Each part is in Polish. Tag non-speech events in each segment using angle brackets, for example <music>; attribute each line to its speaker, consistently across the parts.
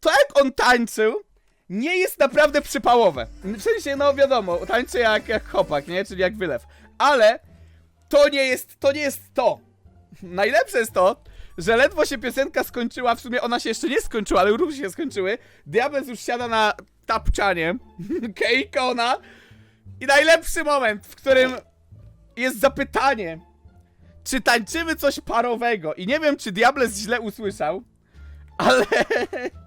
Speaker 1: to jak on tańczył, nie jest naprawdę przypałowe. W sensie, no wiadomo, tańczy jak, jak chłopak, nie? Czyli jak wylew. Ale to nie jest, to nie jest to. Najlepsze jest to, że ledwo się piosenka skończyła, w sumie ona się jeszcze nie skończyła, ale ruchy się skończyły. Diables już siada na tapczanie, <laughs> Keikona i najlepszy moment, w którym jest zapytanie, czy tańczymy coś parowego. I nie wiem, czy Diables źle usłyszał, ale <laughs>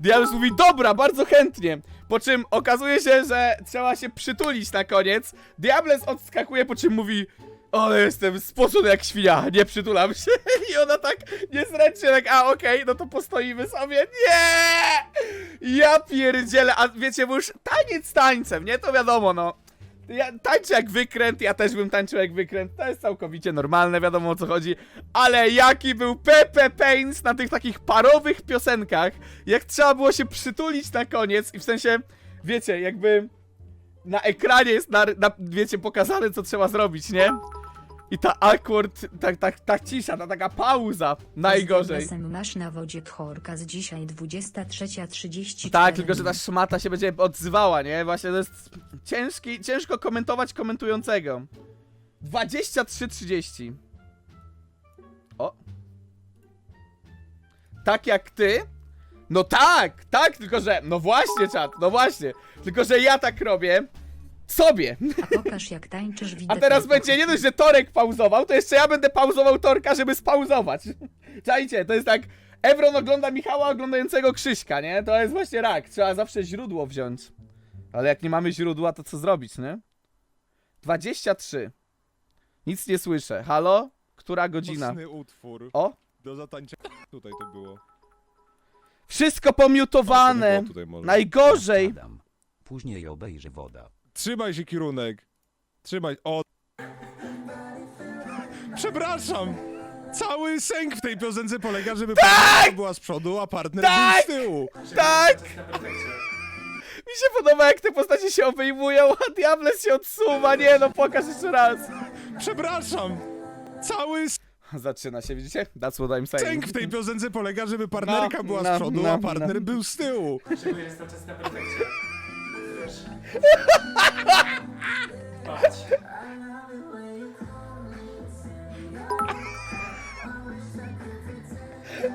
Speaker 1: Diables mówi, dobra, bardzo chętnie. Po czym okazuje się, że trzeba się przytulić na koniec. Diables odskakuje, po czym mówi, ale jestem spocony jak świnia, nie przytulam się. <laughs> I ona tak niezręcznie, tak, a okej, no to postoimy sobie. Nie! Ja pierdzielę, a wiecie, bo już taniec tańcem, nie? To wiadomo, no. Ja tańczę jak wykręt, ja też bym tańczył jak wykręt, to jest całkowicie normalne, wiadomo o co chodzi, ale jaki był Pepe Pains na tych takich parowych piosenkach, jak trzeba było się przytulić na koniec i w sensie, wiecie, jakby na ekranie jest, na, na, wiecie, pokazane co trzeba zrobić, nie? I ta awkward, tak, tak, ta cisza, ta taka pauza, najgorzej.
Speaker 2: Czasem masz na wodzie tchorka z dzisiaj 23.30.
Speaker 1: Tak, tylko że ta szmata się będzie odzywała, nie? Właśnie to jest ciężki, ciężko komentować komentującego. 23.30. O. Tak jak ty? No tak, tak, tylko że, no właśnie czat, no właśnie. Tylko że ja tak robię sobie.
Speaker 2: A pokaż jak tańczysz widzę.
Speaker 1: A teraz
Speaker 2: tylko-
Speaker 1: będzie nie dość, że Torek pauzował, to jeszcze ja będę pauzował Torka, żeby spauzować. Czajcie, to jest tak. Evron ogląda Michała oglądającego Krzyśka, nie? To jest właśnie rak. Trzeba zawsze źródło wziąć. Ale jak nie mamy źródła, to co zrobić, nie? 23. Nic nie słyszę. Halo? Która godzina?
Speaker 3: Mocny utwór.
Speaker 1: O?
Speaker 3: Do zatańczenia. Tutaj to było.
Speaker 1: Wszystko
Speaker 3: O, to by
Speaker 1: pomiutowane.
Speaker 3: było tutaj może.
Speaker 1: Najgorzej.
Speaker 4: Adam. Później obejrzy woda.
Speaker 3: Trzymaj się kierunek. Trzymaj. O. Przepraszam. Cały sęk w tej piosence polega, żeby partnerka była z przodu, a partner
Speaker 1: Tak!
Speaker 3: był z tyłu.
Speaker 1: Tak! Mi się podoba, jak te postacie się obejmują, a Diables się odsuwa. Nie no, pokaż jeszcze raz.
Speaker 3: Przepraszam. Cały
Speaker 1: Zaczyna się, widzicie? That's what I'm saying.
Speaker 3: sęk w tej piosence polega, żeby partnerka
Speaker 1: No,
Speaker 3: była
Speaker 1: no,
Speaker 3: z przodu,
Speaker 1: no,
Speaker 3: a partner
Speaker 1: no.
Speaker 3: był z tyłu.
Speaker 5: Dlaczego jest cały czas na perfekcie? Patrz.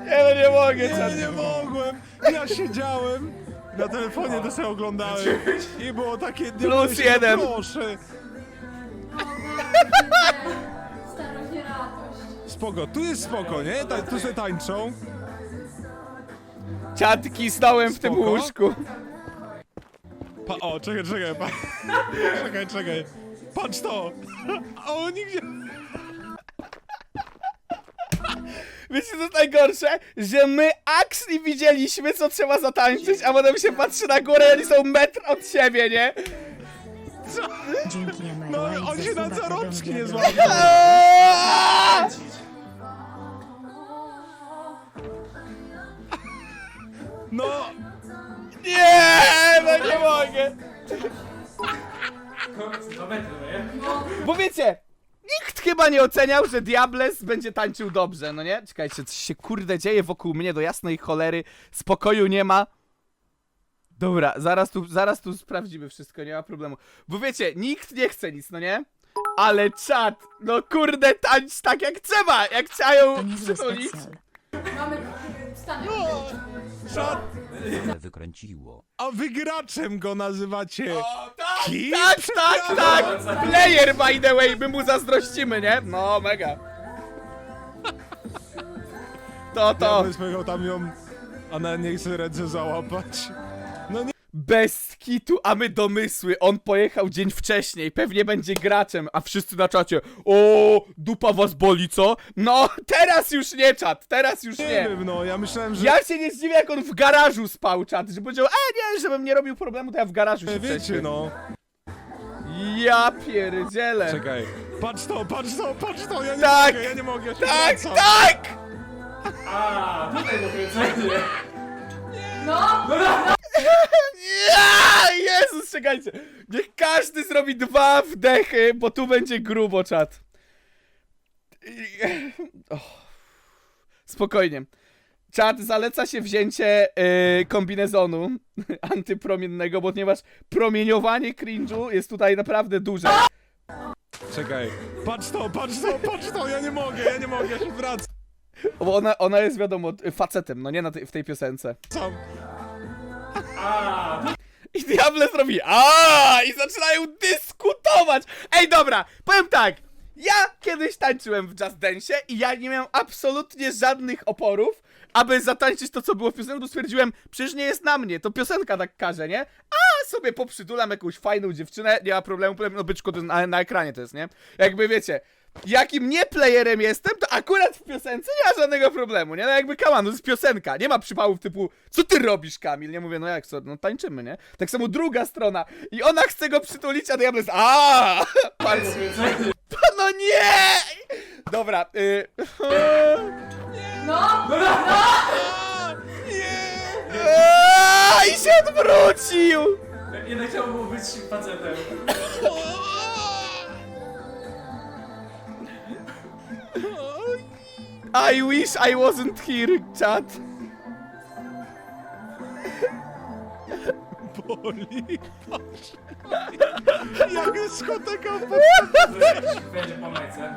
Speaker 1: Nie no, nie mogę,
Speaker 3: Ja nie mogłem. Ja siedziałem. Na telefonie to sobie oglądałem i było takie... nie
Speaker 1: Plus
Speaker 3: się-
Speaker 1: jeden.
Speaker 3: Proszę.
Speaker 6: Starość nie radość.
Speaker 3: Spoko, tu jest spoko, nie? Ta, tu sobie tańczą.
Speaker 1: Czat kisnąłem w tym
Speaker 3: Spoko.
Speaker 1: łóżku.
Speaker 3: Pa, o, czekaj, czekaj, pa, <laughs> czekaj, czekaj. Patrz to! <laughs> A oni gdzie... <laughs>
Speaker 1: Wiecie co jest najgorsze? Że my actually widzieliśmy, co trzeba zatańczyć, a potem się patrzy na górę i oni są metr od siebie, nie?
Speaker 2: Dzięki
Speaker 3: No, on się na zarobski nie złapał.
Speaker 1: Aaaa! Chyba nie oceniał, że Diables będzie tańczył dobrze, no nie? Czekajcie, coś się kurde dzieje wokół mnie do jasnej cholery, spokoju nie ma. Dobra, zaraz tu, zaraz tu sprawdzimy wszystko, nie ma problemu. Bo wiecie, nikt nie chce nic, no nie? Ale czat, no kurde, tańcz tak jak trzeba, jak
Speaker 2: To niezły
Speaker 1: przytulić.
Speaker 2: specjal.
Speaker 6: Mamy stany.
Speaker 4: Ale wykręciło.
Speaker 3: A wygraczem go nazywacie.
Speaker 1: O, tak,
Speaker 3: Kim?
Speaker 1: tak, tak, <laughs> tak! Player, by the way, my mu zazdrościmy, nie? No, mega. <laughs> To, to.
Speaker 3: Ja bym spojrzał tam ją, a na niej chce ręce załapać. No
Speaker 1: Bez kitu, a my domysły. On pojechał dzień wcześniej, pewnie będzie graczem, a wszyscy na czacie. O, dupa was boli, co? No, teraz już nie czat, teraz już
Speaker 3: nie wiem, no, ja myślałem, że...
Speaker 1: Ja się nie zdziwię, jak on w garażu spał, czat, że powiedział, e nie, żebym nie robił problemu, to ja w garażu się
Speaker 3: Wiecie,
Speaker 1: prześpię.
Speaker 3: no.
Speaker 1: Ja pierdzielę.
Speaker 3: Czekaj. Patrz to, patrz to, patrz to, ja nie
Speaker 1: Tak,
Speaker 3: mogę, ja nie mogę, ja się
Speaker 1: Tak,
Speaker 3: wracam.
Speaker 1: tak!
Speaker 5: A, tutaj dokręcenie.
Speaker 6: No! <laughs>
Speaker 1: Jezus, czekajcie. Niech każdy zrobi dwa wdechy, bo tu będzie grubo, czat. Spokojnie. Czad zaleca się wzięcie yy, kombinezonu <laughs> antypromiennego, ponieważ promieniowanie cringe'u jest tutaj naprawdę duże.
Speaker 3: Czekaj. Patrz to, patrz to, patrz to, ja nie mogę, ja nie mogę, ja się wracam.
Speaker 1: Bo ona, ona jest wiadomo facetem, no nie na tej, w tej piosence. I Diable zrobi a i zaczynają dyskutować. Ej, dobra, powiem tak. Ja kiedyś tańczyłem w Just i ja nie miałem absolutnie żadnych oporów, aby zatańczyć to, co było w piosence, bo stwierdziłem, przecież nie jest na mnie, to piosenka tak każe, nie? A sobie poprzytulam jakąś fajną dziewczynę, nie ma problemu, problem, no byczku, to na, na ekranie to jest, nie? Jakby wiecie, jakim nie playerem jestem, to akurat w piosence nie ma żadnego problemu, nie? No jakby, come on, to jest piosenka, nie ma przypałów typu, co ty robisz, Kamil? Nie mówię, no jak co, no tańczymy, nie? Tak samo druga strona i ona chce go przytulić, a Diable jest, a <laughs> Patrz, no nie! Dobra, y...
Speaker 6: No! <laughs>
Speaker 1: Aaa, I się odwrócił!
Speaker 5: jednak chciałbym być facetem. <laughs>
Speaker 1: I wish I wasn't here, chat.
Speaker 3: Boli, patrz. Jak jest skoteka pod...
Speaker 5: Będzie po majce.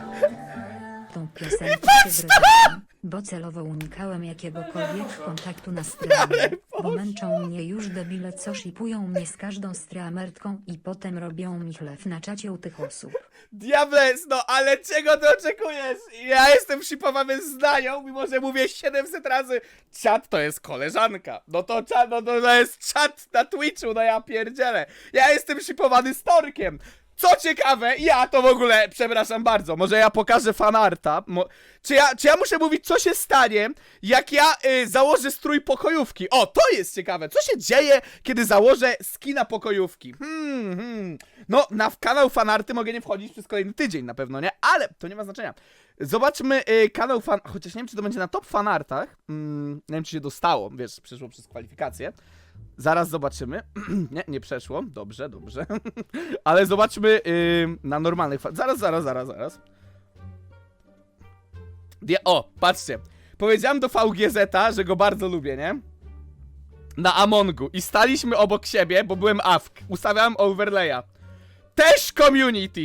Speaker 2: Tą piosenkę się zrobiłam, bo celowo unikałem jakiegokolwiek kontaktu na streamie, bo męczą mnie już debile co shipują mnie z każdą streamerką i potem robią mi chleb na czacie u tych osób.
Speaker 1: Diables, no ale czego ty oczekujesz? Ja jestem shipowany z Danią, mimo że mówię 700 razy Czat to jest koleżanka. No to czat, no to, to jest czat na Twitchu, no ja pierdzielę. Ja jestem shipowany z Torkiem. Co ciekawe, ja to w ogóle, przepraszam bardzo, może ja pokażę fanarta. Mo czy, ja, czy ja muszę mówić, co się stanie, jak ja y, założę strój pokojówki? O, to jest ciekawe. Co się dzieje, kiedy założę skina pokojówki? Hmm, hmm. No, na kanał fanarty mogę nie wchodzić przez kolejny tydzień na pewno, nie? Ale to nie ma znaczenia. Zobaczmy y, kanał fan... Chociaż nie wiem, czy to będzie na top fanartach. Mm, nie wiem, czy się dostało, wiesz, przeszło przez kwalifikacje. Zaraz zobaczymy. <clears throat> nie, nie przeszło. Dobrze, dobrze. <laughs> Ale zobaczmy y, na normalnych fa- Zaraz, zaraz, zaraz, zaraz. Dia- o, patrzcie. Powiedziałem do VGZ, że go bardzo lubię, nie? Na Amongu. I staliśmy obok siebie, bo byłem AFK. Ustawiałem overlaya. Też community.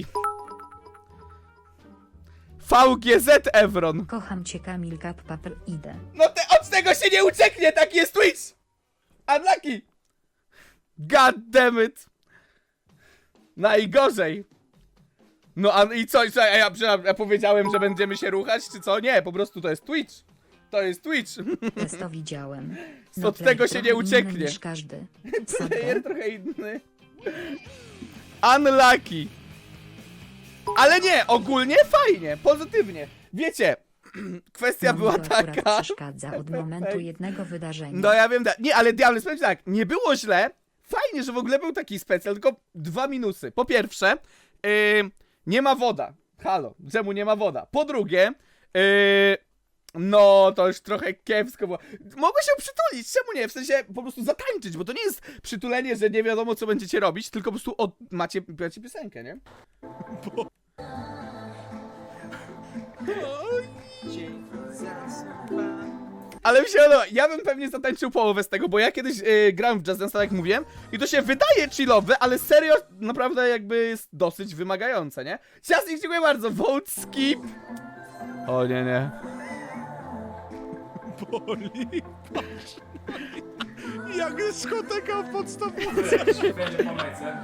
Speaker 1: VGZ Evron.
Speaker 2: Kocham cię Kamil Kap Paper idę.
Speaker 1: No te, od tego się nie ucieknie, taki jest Twitch! Unlucky! God damn it! Najgorzej! No a i co, i co ja, ja, ja powiedziałem, że będziemy się ruchać, czy co? Nie, po prostu to jest Twitch. To jest Twitch.
Speaker 2: Też to widziałem. <laughs>
Speaker 1: Od tego się nie ucieknie.
Speaker 2: Niż każdy.
Speaker 1: Player <laughs> trochę inny. Unlucky. Ale nie, ogólnie fajnie, pozytywnie. Wiecie, <clears throat> kwestia była
Speaker 2: akurat
Speaker 1: taka...
Speaker 2: przeszkadza <laughs> od momentu jednego wydarzenia.
Speaker 1: No ja wiem, da- nie, ale Diable, ci tak, nie było źle, fajnie, że w ogóle był taki specjal, tylko dwa minusy. Po pierwsze, yy, nie ma woda, halo, czemu nie ma woda? Po drugie, yy, no to już trochę kiepsko było. Mogę się przytulić, czemu nie? W sensie po prostu zatańczyć, bo to nie jest przytulenie, że nie wiadomo co będziecie robić, tylko po prostu od, macie, macie piosenkę, nie? <laughs> <laughs> Ale mi się podoba. Ja bym pewnie zatańczył połowę z tego, bo ja kiedyś yy, grałem w Just Dance, tak jak mówiłem, i to się wydaje chillowe, ale serio naprawdę jakby jest dosyć wymagające, nie? Ciasnik, dziękuję bardzo. Vote skip. O nie, nie.
Speaker 3: Boli, patrz. Jak jest skoteka w podstawówce.
Speaker 5: Będzie po majce.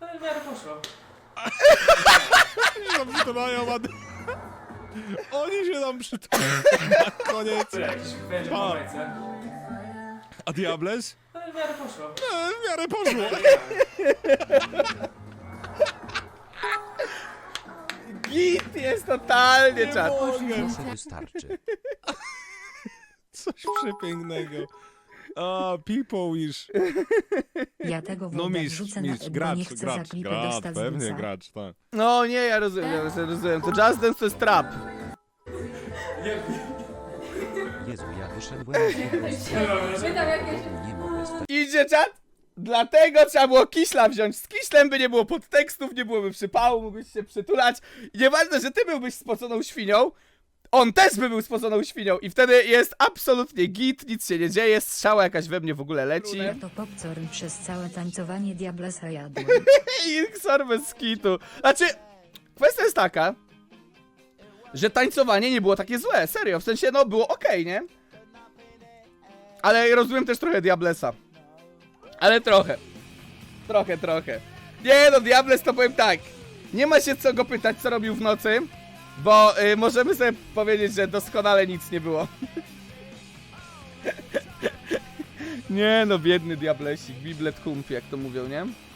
Speaker 5: Ale w miarę poszło.
Speaker 3: Oni się tam a... <laughs> Oni się tam przytulają. <laughs> Na koniec.
Speaker 5: Będzie po
Speaker 3: Pa.
Speaker 5: majce.
Speaker 3: A Diables?
Speaker 5: Ale w miarę poszło.
Speaker 3: E, w miarę poszło. <laughs>
Speaker 1: Git jest totalnie
Speaker 3: mogę.
Speaker 4: Proszę wystarczy.
Speaker 3: Coś przepięknego. A, people wish.
Speaker 2: Ja tego
Speaker 3: No
Speaker 2: wodę
Speaker 3: mistrz,
Speaker 2: wrzucę na
Speaker 3: mistrz,
Speaker 2: bo
Speaker 3: gracz,
Speaker 2: nie chcę za
Speaker 3: gracz,
Speaker 2: klipę
Speaker 3: gracz,
Speaker 2: dostać
Speaker 3: pewnie gracz, tak.
Speaker 1: No nie, ja rozumiem, ja rozumiem. To Just Dance to jest trap.
Speaker 5: Nie,
Speaker 4: Jezu, ja wyszedłem <laughs> z
Speaker 6: jakieś...
Speaker 4: Nie mogę stać.
Speaker 1: Idzie czat? Dlatego trzeba było Kiśla wziąć. Z Kiślem by nie było podtekstów, nie byłoby przypału, mógłbyś się przytulać. I nieważne, że ty byłbyś spoconą świnią, on też by był spoconą świnią i wtedy jest absolutnie git, nic się nie dzieje, strzała jakaś we mnie w ogóle leci.
Speaker 2: To popcorn przez całe tańcowanie Diablesa jadłem. <laughs>
Speaker 1: I sorby z kitu. Znaczy, kwestia jest taka, że tańcowanie nie było takie złe, serio, w sensie, no, było okej, nie? Ale rozumiem też trochę Diablesa. Ale trochę. Trochę, trochę. Nie no, Diables to powiem tak. Nie ma się co go pytać, co robił w nocy, bo y, możemy sobie powiedzieć, że doskonale nic nie było. <laughs> nie no, biedny Diablesik, biblet hump, jak to mówią, nie?